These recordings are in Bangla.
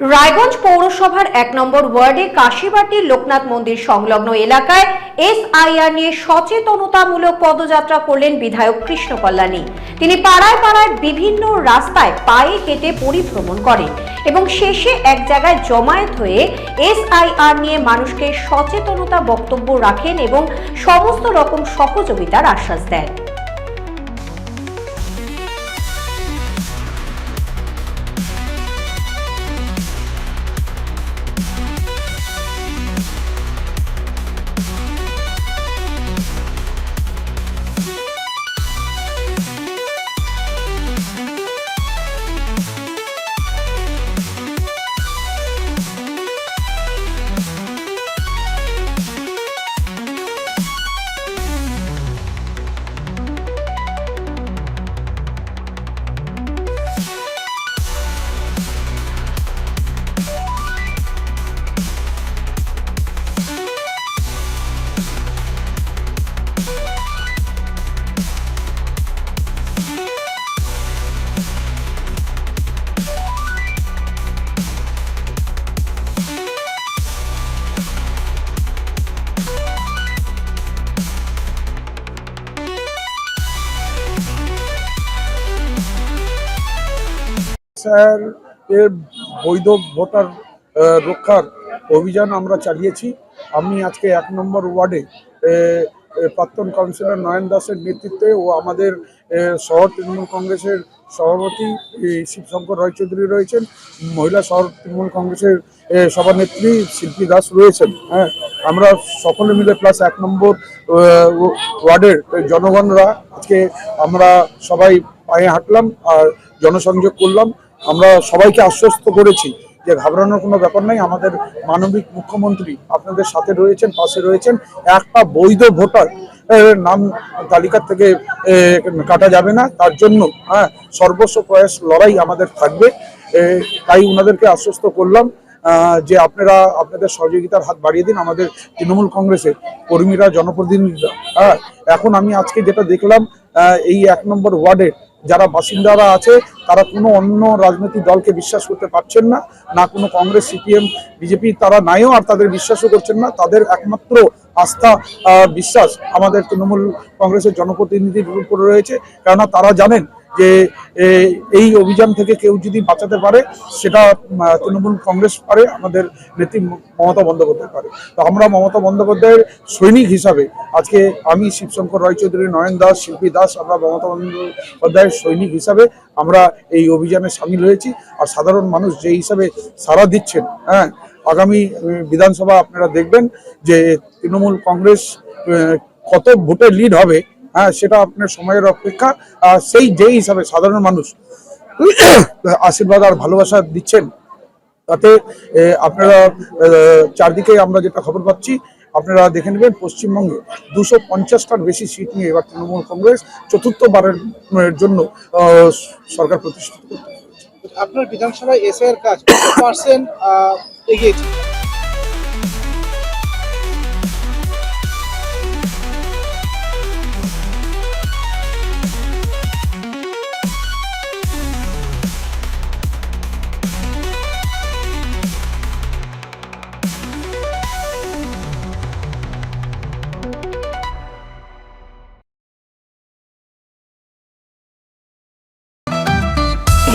রায়গঞ্জ পৌরসভার এক নম্বর ওয়ার্ডে কাশীবাটির লোকনাথ মন্দির সংলগ্ন এলাকায় এসআইআর নিয়ে সচেতনতামূলক পদযাত্রা করলেন বিধায়ক কৃষ্ণ কল্যাণী। তিনি পাড়ায় পাড়ায় বিভিন্ন রাস্তায় পায়ে কেটে পরিভ্রমণ করেন এবং শেষে এক জায়গায় জমায়েত হয়ে এসআইআর নিয়ে মানুষকে সচেতনতা বক্তব্য রাখেন এবং সমস্ত রকম সহযোগিতার আশ্বাস দেন। স্যার এর বৈধ ভোটার রক্ষার অভিযান আমরা চালিয়েছি। আমি আজকে এক নম্বর ওয়ার্ডে প্রাক্তন কাউন্সিলর নয়ন দাসের নেতৃত্বে ও আমাদের শহর তৃণমূল কংগ্রেসের সভাপতি শিবশঙ্কর রায়চৌধুরী রয়েছেন। মহিলা শহর তৃণমূল কংগ্রেসের সভানেত্রী শিল্পী দাস রয়েছেন। হ্যাঁ আমরা সকলে মিলে প্লাস এক নম্বর ওয়ার্ডের জনগণরা আজকে আমরা সবাই পায়ে হাঁটলাম আর জনসংযোগ করলাম। আমরা সবাইকে আশ্বস্ত করেছি যে ঘাবড়ানোর কোনো ব্যাপার নাই আমাদের মানবিক মুখ্যমন্ত্রী আপনাদের সাথে রয়েছেন, পাশে রয়েছেন। একটা বৈধ ভোটার নাম তালিকার থেকে কাটা যাবে না। তার জন্য হ্যাঁ সর্বস্ব প্রয়াস লড়াই আমাদের থাকবে। তাই ওনাদেরকে আশ্বস্ত করলাম। যে আপনারা, আপনাদের সহযোগিতার হাত বাড়িয়ে দিন। আমাদের তৃণমূল কংগ্রেসের কর্মীরা, জনপ্রতিনিধিরা হ্যাঁ এখন আমি আজকে যেটা দেখলাম এই এক নম্বর ওয়ার্ডের যারা বাসিন্দারা আছে, তারা কোনো অন্য রাজনৈতিক দলকে বিশ্বাস করতে পারছেন না না কোনো কংগ্রেস, সিপিএম, বিজেপি, তারা নাইও আর তাদের বিশ্বাসও করছেন না। তাদের একমাত্র আস্থা বিশ্বাস আমাদের তৃণমূল কংগ্রেসের জনপ্রতিনিধির উপর রয়েছে। কেননা তারা জানেন যে এই অভিযান থেকে কেউ যদি বাঁচাতে পারে, সেটা তৃণমূল কংগ্রেস পারে, আমাদের নেত্রী মমতা বন্দ্যোপাধ্যায় পারে। তো আমরা মমতা বন্দ্যোপাধ্যায়ের সৈনিক হিসাবে, আজকে আমি শিবশঙ্কর রায়চৌধুরী, নয়ন দাস, শিল্পী দাস, আমরা মমতা বন্দ্যোপাধ্যায়ের সৈনিক হিসাবে আমরা এই অভিযানে সামিল হয়েছি। আর সাধারণ মানুষ যে হিসাবে সাড়া দিচ্ছেন হ্যাঁ আগামী বিধানসভা আপনারা দেখবেন যে তৃণমূল কংগ্রেস কত ভোটে লিড হবে হ্যাঁ সেটা আপনার সময়ের অপেক্ষা। সেই যে হিসাবে সাধারণ মানুষ আশীর্বাদ আর ভালোবাসা দিচ্ছেন, তাতে আপনারা চারদিকে আমরা যেটা খবর পাচ্ছি, আপনারা দেখে নেবেন পশ্চিমবঙ্গে দুশো পঞ্চাশটার বেশি সিট নিয়ে এবার তৃণমূল কংগ্রেস চতুর্থবারের জন্য সরকার প্রতিষ্ঠিত করতে আপনার বিধানসভায় এসআই এর কাজ পার্সেন্ট এগিয়েছে?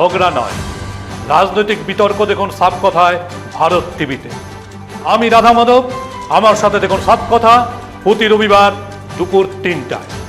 ঝগড়া নয়। রাজনৈতিক বিতর্ক দেখুন সাপ কথায় ভারত টিভিতে। আমি রাধা মাধব, আমার সাথে দেখুন সাপ কথা। প্রতি রবিবার দুপুর তিনটায়।